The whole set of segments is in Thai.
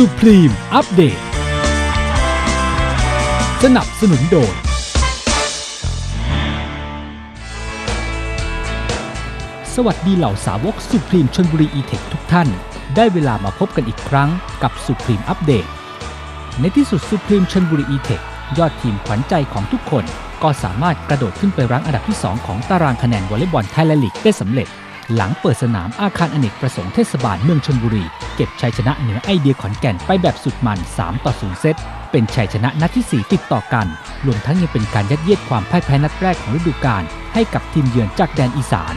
สุพรีมอัปเดต สนับสนุนโดย สวัสดีเหล่าสาวกสุพรีมชนบุรีอีเทคทุกท่าน ได้เวลามาพบกันอีกครั้งกับสุพรีมอัปเดต ในที่สุดสุพรีมชนบุรีอีเทคยอดทีมขวัญใจของทุกคน ก็สามารถกระโดดขึ้นไปรั้งอันดับที่ 2 ของตารางคะแนนวอลเลย์บอลไทยแลนด์ลีกได้สำเร็จ หลังเปิดสนามอาคารอเนกประสงค์เทศบาลเมืองชนบุรี เก็บชัยชนะเหนือไอเดียขอนแก่นไปแบบสุดมัน 3 ต่อ 0 เซต เป็นชัยชนะนัดที่ 4 ติดต่อกัน รวมทั้งยังเป็นการยัดเยียดความพ่ายแพ้นัดแรกของฤดูกาลให้กับทีมเยือนจากแดนอีสาน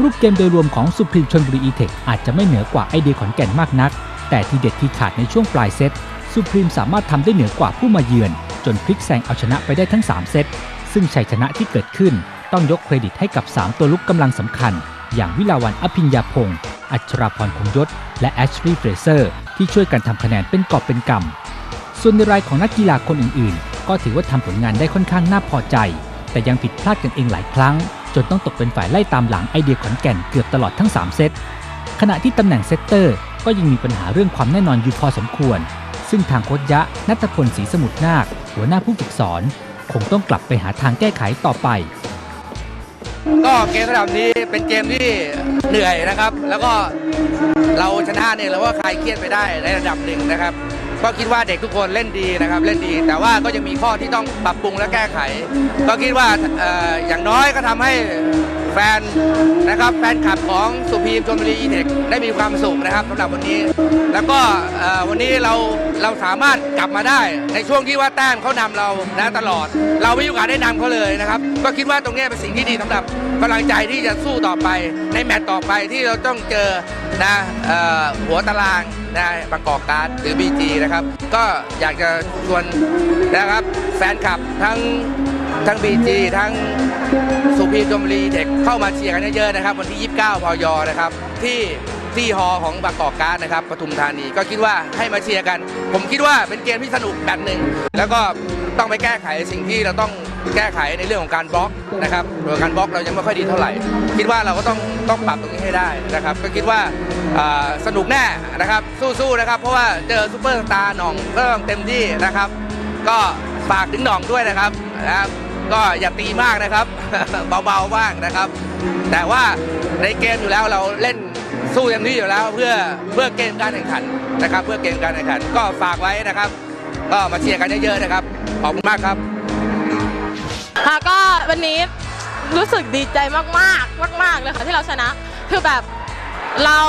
รูปเกมโดยรวมของสุพรีมชนบุรีอีเทคอาจจะไม่เหนือกว่าไอเดียขอนแก่นมากนัก แต่ที่เด็ดที่ขาดในช่วงปลายเซตสุพรีมสามารถทำได้เหนือกว่าผู้มาเยือน จนพลิกแซงเอาชนะไปได้ทั้ง 3 เซตซึ่งชัยชนะที่เกิดขึ้น ต้องยกเครดิตให้กับ 3 ตัวลุกกำลังสำคัญ อย่างวิลาวันอภิญญาพงศ์อัชราพรคงยศ และแอชลีย์เฟรเซอร์ ที่ช่วยกันทำคะแนนเป็นกอบเป็นกำ ส่วนในรายของนักกีฬาคนอื่นๆ ก็ถือว่าทำผลงานได้ค่อนข้างน่าพอใจ แต่ยังผิดพลาดกันเองหลายครั้ง จนต้องตกเป็นฝ่ายไล่ตามหลังไอเดียขอนแก่นเกือบตลอดทั้ง 3 เซต ขณะที่ตำแหน่งเซตเตอร์ก็ยังมีปัญหาเรื่องความแน่นอนอยู่พอสมควร ซึ่งทางโค้ชยะนัทพลศรีสมุทรนาค หัวหน้าผู้ฝึกสอน คงต้องกลับไปหาทางแก้ไขต่อไป ก็เกมระดับนี้เป็นเกมที่เหนื่อยนะครับ แล้วก็เราชนะเนี่ยเราก็คลายเครียดไปได้ในระดับหนึ่งนะครับ ก็คิดว่าเด็กทุกคนเล่นดีนะครับ เล่นดี แต่ว่าก็ยังมีข้อที่ต้องปรับปรุงและแก้ไข ก็คิดว่าเอ่ออย่างน้อยก็ทำให้ แฟนนะครับแฟนคลับของสุพีมชนบุรีอีเทคได้มีความสุขนะครับสำหรับวันนี้ แล้วก็วันนี้เราเราสามารถกลับมาได้ ในช่วงที่ว่าแต้มเขานำเรานะตลอด เราไม่มีโอกาสได้นำเขาเลยนะครับ ก็คิดว่าตรงนี้เป็นสิ่งที่ดีสำหรับกำลังใจที่จะสู้ต่อไป ในแมตต์ต่อไปที่เราต้องเจอนะออหัวตารางนะบางกอกการ์ดหรือ BG นะครับ ก็อยากจะชวนนะครับแฟนคลับทั้งทั้ง BG ทั้ง สุพีมชมรีเทคเข้ามาเชียร์กันเยอะๆนะครับ วันที่ 29พยนะครับ ที่ที่ฮอของบางกอกการ์ดนะครับปทุมธานีก็คิดว่าให้มาเชียร์กัน ผมคิดว่าเป็นเกมที่สนุกแบบหนึ่งแล้วก็ต้องไปแก้ไขสิ่งที่เราต้องแก้ไขในเรื่องของการบล็อกนะครับโดยการบล็อกเรายังไม่ค่อยดีเท่าไหร่ คิดว่าเราก็ต้องต้องปรับตรงนี้ให้ได้นะครับ ก็คิดว่าอ่าสนุกแน่นะครับสู้ๆนะครับ เพราะว่าเจอซูเปอร์สตาร์หน่องก็ต้องเต็มที่นะครับ ก็ฝากถึงหน่องด้วยนะครับนะครับ ก็อย่าตีมากนะครับ เบาๆบ้างนะครับ แต่ว่าในเกมอยู่แล้วเราเล่นสู้เต็มที่อยู่แล้วเพื่อเพื่อเกมการแข่งขันนะครับ เพื่อเกมการแข่งขันก็ฝากไว้นะครับ ก็มาเชียร์กันเยอะๆนะครับขอบคุณมากครับค่ะก็วันนี้รู้สึกดีใจมากๆมากๆเลยค่ะที่เราชนะคือแบบ เรา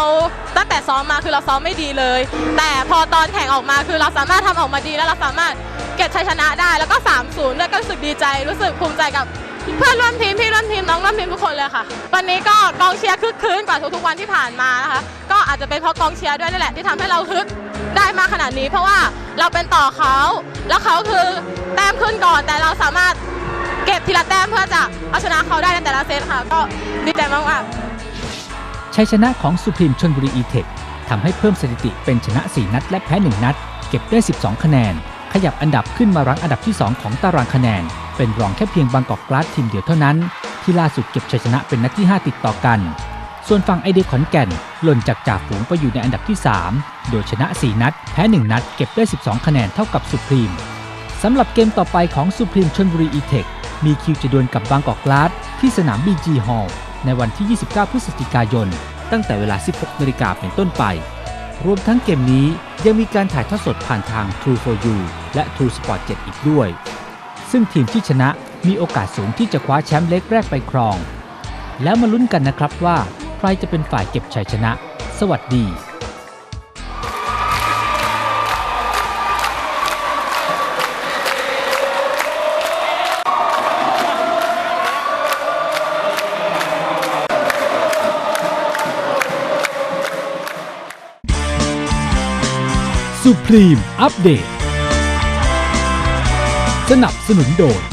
ตั้งแต่ซ้อมมาคือเราซ้อมไม่ดีเลย แต่พอตอนแข่งออกมาคือเราสามารถทำออกมาดีแล้วเราสามารถเก็บชัยชนะได้แล้วก็ 3-0ด้วยก็รู้สึกดีใจ รู้สึกภูมิใจกับเพื่อนร่วมทีมพี่ร่วมทีมน้องร่วมทีมทุกคนเลยค่ะ วันนี้ก็กองเชียร์คึกคืนกว่าทุกๆวันที่ผ่านมานะคะก็อาจจะเป็นเพราะกองเชียร์ด้วยนี่แหละที่ทำให้เราฮึดได้มากขนาดนี้ เพราะว่าเราเป็นต่อเขาแล้วเขาคือแต้มขึ้นก่อนแต่เราสามารถเก็บทีละแต้มเพื่อจะเอาชนะเขาได้ในแต่ละเซตค่ะ ก็ดีใจมากๆ ชัยชนะของสุพรีมชนบุรีอีเทคทำให้เพิ่มสถิติเป็นชนะ 4 นัดและแพ้ 1 นัด เก็บได้ 12 คะแนน ขยับอันดับขึ้นมารั้งอันดับที่ 2 ของตารางคะแนน เป็นรองแค่เพียงบางกอกกลาสทีมเดียวเท่านั้น ที่ล่าสุดเก็บชัยชนะเป็นนัดที่ 5 ติดต่อกัน ส่วนฝั่งไอเดียขอนแก่น หล่นจากจ่าฝูงไปอยู่ในอันดับที่ 3 โดยชนะ 4 นัด แพ้ 1 นัด เก็บได้ 12 คะแนนเท่ากับสุพรีมสำหรับเกมต่อไปของสุพรีมชนบุรีอีเทคมีคิวจะดวลกับบางกอกกลาสที่สนาม BG Hall ในวันที่ 29 พฤศจิกายน ตั้งแต่เวลา 16 นาฬิกาเป็นต้นไป รวมทั้งเกมนี้ยังมีการถ่ายทอดสดผ่านทาง True for You และ True Sport 7 อีกด้วย ซึ่งทีมที่ชนะมีโอกาสสูงที่จะคว้าแชมป์เล็กแรกไปครอง แล้วมาลุ้นกันนะครับว่า ใครจะเป็นฝ่ายเก็บชัยชนะ สวัสดี สุพรีมอัปเดต สนับสนุนโดย